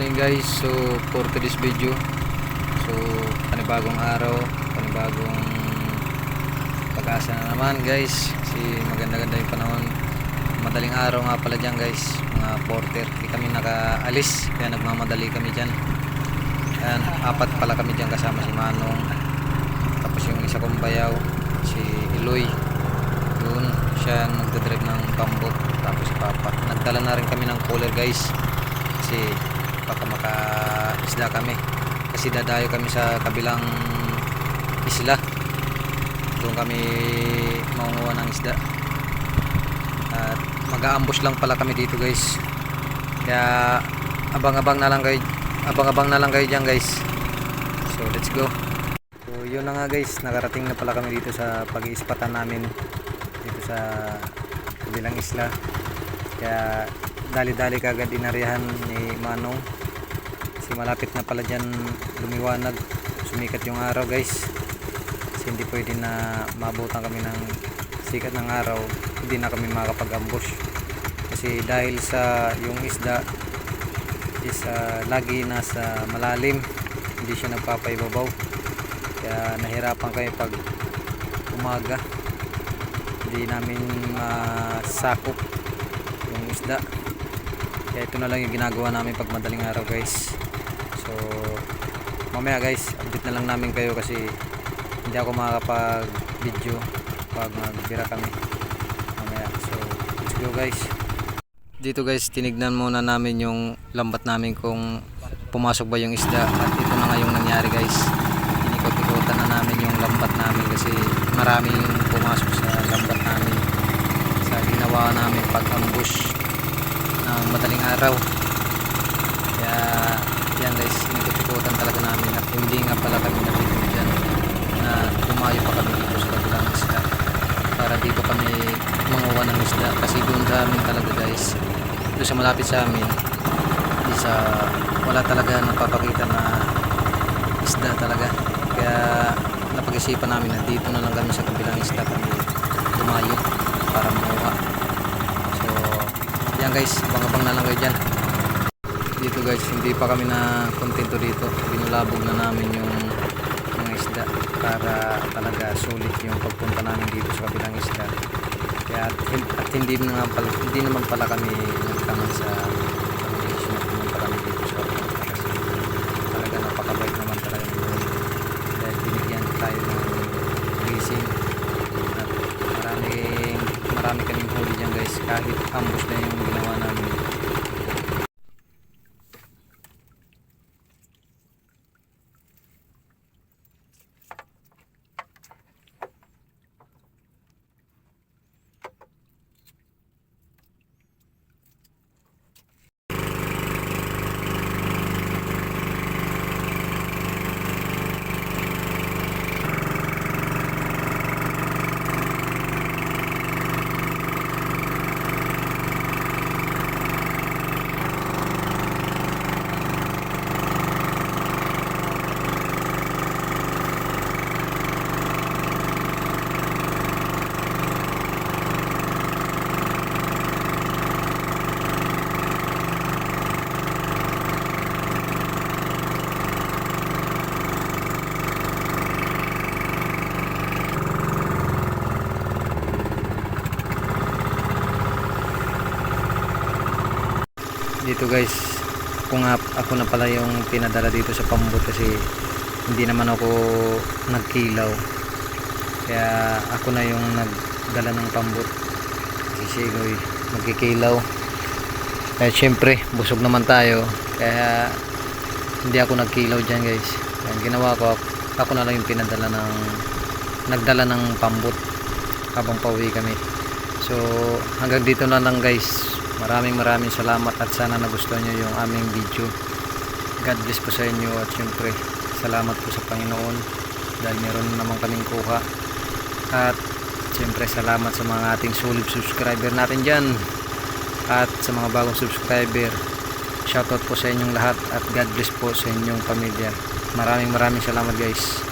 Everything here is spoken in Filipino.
morning guys. So for today's video so panibagong araw panibagong pag-asa na naman guys. Kasi maganda ganda yung panahon. Madaling araw nga pala dyan guys. Mga porter hindi kami nakaalis. Kaya nagmamadali kami dyan. Ayan, apat pala kami dyan kasama si Manong. Tapos yung isa kong bayaw si Eloy. Yun siya nagdadrive ng pambot tapos si Papa. Nagdala na rin kami ng cooler guys. Kasi baka maka-isda kami. Kasi dadayo kami sa kabilang isla. Doon kami maunguha ng isda. At mag-aambush lang pala kami dito guys. Kaya abang-abang na lang kayo abang-abang na lang kayo dyan guys. So let's go. So yun na nga guys. Nakarating na pala kami dito sa pag-iispatan namin dito sa kabilang isla. Kaya dali-dali kagad inarihan ni Manong kasi malapit na pala dyan lumiwanag. Sumikat yung araw guys. Kasi hindi pwede na maabutan kami ng sikat ng araw. Hindi na kami makapag-ambush kasi dahil sa yung isda is ah, lagi nasa malalim. Hindi siya nagpapaibabaw. Kaya nahirapan kami pag umaga. Hindi namin masakop yung isda kaya ito na lang yung ginagawa namin pag madaling araw guys. So mamaya guys update na lang namin kayo kasi hindi ako makakapag video pag magbira kami. Mamaya. So let's go guys. Dito guys tinignan muna namin yung lambat namin kung pumasok ba yung isda. At ito na nga yung nangyari guys inikot-ikotan na namin yung lambat namin kasi marami yung pumasok sa lambat namin sa ginawa namin pag ambush ng madaling araw. Kaya yan guys inikot-ikotan talaga namin at hindi nga pala kami nabigyan dyan na tumayo pa kami dito sa kabilang isda. Para dito kami manguha ng isda. Kasi doon sa talaga guys doon sa malapit sa amin is ah, wala talaga napapakita na isda talaga. Kaya napag-isipan namin na dito na lang kami sa kabilang isda kami tumayo para so yan guys. Abang-abang na lang kayo dyan. Dito guys hindi pa kami na kontento dito. Binulabog na namin yung mga isda para talaga sulit yung pagpunta namin dito sa kabilang isda. Kaya at, at hindi naman pala, hindi naman pala kami nagkaman sa condition na pumunta kami dito sa kabilang kasi talaga napakabait naman talaga Lord. Dahil binigyan tayo ng blessing. At maraming marami kaming huli dyan guys. Kahit ambush na yung ginawa namin dito guys. Kung ako na pala yung pinadala dito sa pambot kasi hindi naman ako nagkilaw. Kaya ako na yung nagdala ng pambot. Kasi si Eloy magkikilaw. Kaya syempre busog naman tayo. Kaya hindi ako nagkilaw dyan guys. Kaya ginawa ko ako na lang yung pinadala ng nagdala ng pambot habang pauwi kami. So hanggang dito na lang guys maraming maraming salamat at sana nagustuhan nyo yung aming video. God bless po sa inyo at syempre salamat po sa Panginoon dahil meron naman kaming kuha. At syempre salamat sa mga ating solid subscriber natin dyan at sa mga bagong subscriber. Shoutout po sa inyong lahat at God bless po sa inyong pamilya. Maraming maraming salamat guys